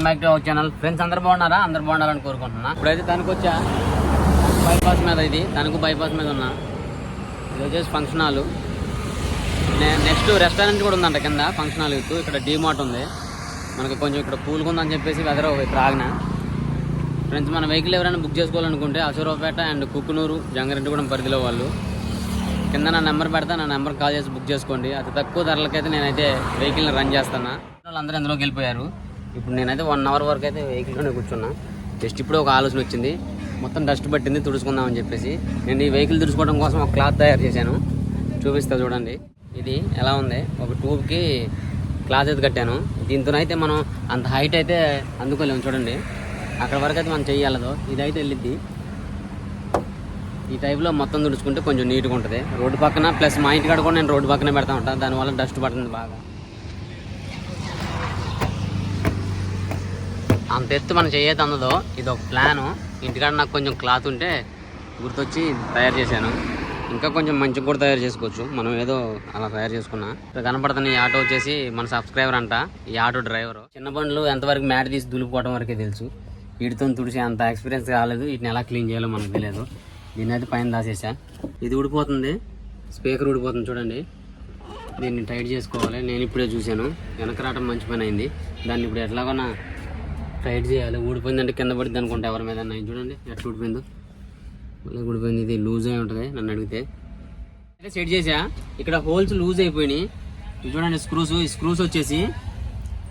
Welcome back to our channel friends అందరు బాగున్నారా? అందరు బాగుండాలని కోరుకుంటున్నా. ఇప్పుడైతే తనకు వచ్చా బైపాస్ మీద ఇది. తనకు బైపాస్ మీద ఉన్నా. ఇది వచ్చేసి ఫంక్షన్ హాల్. నెక్స్ట్ రెస్టారెంట్ కూడా ఉందంట కింద ఫంక్షన్ హాల్ ఇక్కడ డీమార్ట్ ఉంది. మనకు కొంచెం ఇక్కడ కూలుకుందని చెప్పేసి వెదర్ ఇక్కడ ఆగిన ఫ్రెండ్స్ మన వెహికల్ ఎవరైనా బుక్ చేసుకోవాలనుకుంటే అసూరావుపేట అండ్ కుక్కునూరు జంగారెడ్డిగూడెం పరిధిలో వాళ్ళు. కింద నా నెంబర్ పెడతా నా నెంబర్ కాల్ చేసి బుక్ చేసుకోండి. అతి తక్కువ ధరలకైతే నేనైతే వెహికల్ని రన్ చేస్తాను. వాళ్ళందరూ అందులోకి వెళ్ళిపోయారు. ఇప్పుడు నేనైతే వన్ అవర్ వరకు అయితే వెహికల్లోనే కూర్చున్నా. జస్ట్ ఇప్పుడు ఒక ఆలోచన వచ్చింది. మొత్తం డస్ట్ పట్టింది తుడుచుకుందామని చెప్పేసి. నేను ఈ వెహికల్ తుడుచుకోవడం కోసం ఒక క్లాత్ తయారు చేశాను. చూపిస్తా చూడండి. ఇది ఎలా ఉంది? ఒక ట్యూబ్కి క్లాత్ అయితే కట్టాను. దీంతోనైతే మనం అంత హైట్ అయితే అందుకోలేము చూడండి. అక్కడ వరకు అయితే మనం చెయ్యాలదో. ఇదైతే వెళ్ళిద్ది. ఈ టైప్లో మొత్తం తుడుచుకుంటే కొంచెం నీట్గా ఉంటుంది. రోడ్డు పక్కన ప్లస్ మా ఇంటికాడ కూడా నేను రోడ్డు పక్కనే పెడతా ఉంటాను దానివల్ల డస్ట్ పడుతుంది బాగా. అంత ఎత్తు మనం చేయైతే అందదో ఇది ఒక ప్లాను ఇంటికాడ నాకు కొంచెం క్లాత్ ఉంటే గుర్తొచ్చి తయారు చేశాను. ఇంకా కొంచెం మంచిగా కూడా తయారు చేసుకోవచ్చు. మనం ఏదో అలా తయారు చేసుకున్నా. ఇక్కడ కనపడుతున్న ఈ ఆటో వచ్చేసి మన సబ్స్క్రైబర్ అంట ఈ ఆటో డ్రైవర్ చిన్న బండ్లు ఎంతవరకు మ్యాట్ తీసి దులుపుకోవడం వరకే తెలుసు. వీటితో తుడిచి అంత ఎక్స్పీరియన్స్ కాలేదు వీటిని ఎలా క్లీన్ చేయాలో మనకు తెలియదు. దీన్ని అయితే పైన దాసేసా. ఇది ఊడిపోతుంది. స్పీకర్ ఊడిపోతుంది చూడండి. దీన్ని టైట్ చేసుకోవాలి. నేను ఇప్పుడే చూశాను. వెనక రావడం మంచి పని అయింది. దాన్ని ఇప్పుడు ఎట్లాగోనా ఫ్రైడ్ చేయాలి. ఊడిపోయిందంటే కింద పడింది అనుకుంటే ఎవరి మీద నేను చూడండి ఎట్లా ఊడిపోయిందో. మళ్ళీ ఊడిపోయింది. ఇది లూజ్ అయి ఉంటుంది నన్ను అడిగితే. అయితే సెట్ చేసా. ఇక్కడ హోల్స్ లూజ్ అయిపోయినాయి. ఇవి చూడండి స్క్రూస్ ఈ స్క్రూస్ వచ్చేసి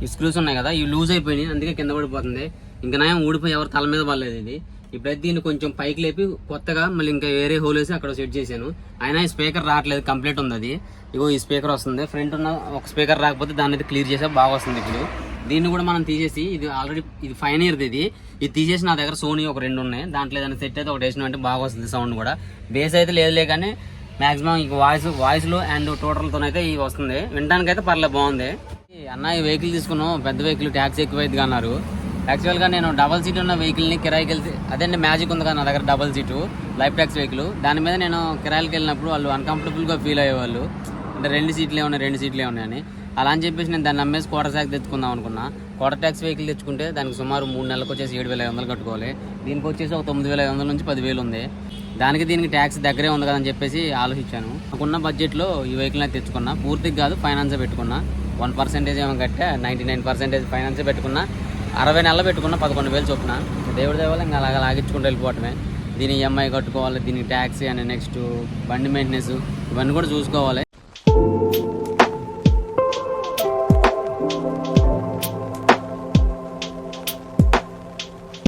ఈ స్క్రూస్ ఉన్నాయి కదా ఇవి లూజ్ అయిపోయినాయి. అందుకే కింద పడిపోతుంది. ఇంకా నయం ఊడిపోయి ఎవరు తల మీద పడలేదు ఇది. ఇప్పుడైతే దీన్ని కొంచెం పైకి లేపి కొత్తగా మళ్ళీ ఇంకా వేరే హోల్ వేసి అక్కడ సెట్ చేశాను. అయినా ఈ స్పీకర్ రావట్లేదు. కంప్లీట్ ఉంది అది. ఇగో ఈ స్పీకర్ వస్తుంది. ఫ్రంట్ ఉన్న ఒక స్పీకర్ రాకపోతే దాన్ని అయితే క్లియర్ చేసా బాగా వస్తుంది ఇప్పుడు. దీన్ని కూడా మనం తీసేసి ఇది ఆల్రెడీ ఇది ఫైన్ ఇయర్ది ఇది. ఇది తీసేసి నా దగ్గర సోనీ ఒక రెండు ఉన్నాయి. దాంట్లో ఏదైనా సెట్ అయితే ఒకటి వేసిన అంటే బాగా వస్తుంది సౌండ్ కూడా. బేస్ అయితే లేదులే కానీ మాక్సిమం ఇంక వాయిస్ వాయిస్లు అండ్ టోటల్తోనైతే ఇది వస్తుంది. వినడానికి అయితే పర్లేదు బాగుంది. అన్న ఈ వెహికల్ తీసుకున్నాం పెద్ద వెహికల్ ట్యాక్సీ ఎక్కువ అన్నారు. యాక్చువల్గా నేను డబల్ సీట్ ఉన్న వెహికల్ని కిరాయికి వెళ్తే అదే మ్యాజిక్ ఉంది కదా నా దగ్గర double seat life tax vehicle దాని మీద నేను కిరాయికి వెళ్ళినప్పుడు వాళ్ళు అన్కంఫర్టబుల్గా ఫీల్ అయ్యేవాళ్ళు. అంటే రెండు సీట్లే ఉన్నాయి రెండు సీట్లే ఉన్నాయని. అలా అని చెప్పేసి నేను దాన్ని అమ్మేసి క్వార్టర్ ట్యాక్స్ తెచ్చుకుందాం అనుకున్నా. క్వార్టర్ ట్యాక్స్ వెహికల్ తెచ్చుకుంటే దానికి సుమారు మూడు నెలలకు వచ్చేసి ఏడు వేల ఐదు వందలు కట్టుకోవాలి. దీనికి వచ్చేసి ఒక తొమ్మిది వేల ఐదు వందల నుంచి పదివేలు ఉంది. దానికి దీనికి ట్యాక్స్ దగ్గరే ఉంది కదని చెప్పేసి ఆలోచించాను. నాకున్న బడ్జెట్లో ఈ వెహికల్ అయితే తెచ్చుకున్నా. పూర్తిగా కాదు ఫైనాన్స్ పెట్టుకున్నా. వన్ పర్సెంటేజ్ ఏమో కట్టే నైంటీ నైన్ పర్సెంటేజ్ ఫైనాన్సే పెట్టుకున్నా. అరవై నెలలు పెట్టుకున్న పదకొండు వేలు చొప్పున. దేవుడి దేవాలి ఇంకా అలాగ లాగించుకుంటూ వెళ్ళిపోవటమే. దీని ఈఎంఐ కట్టుకోవాలి దీనికి ట్యాక్సీ అని నెక్స్ట్ బండి మెయింటెనెన్స్ ఇవన్నీ కూడా చూసుకోవాలి.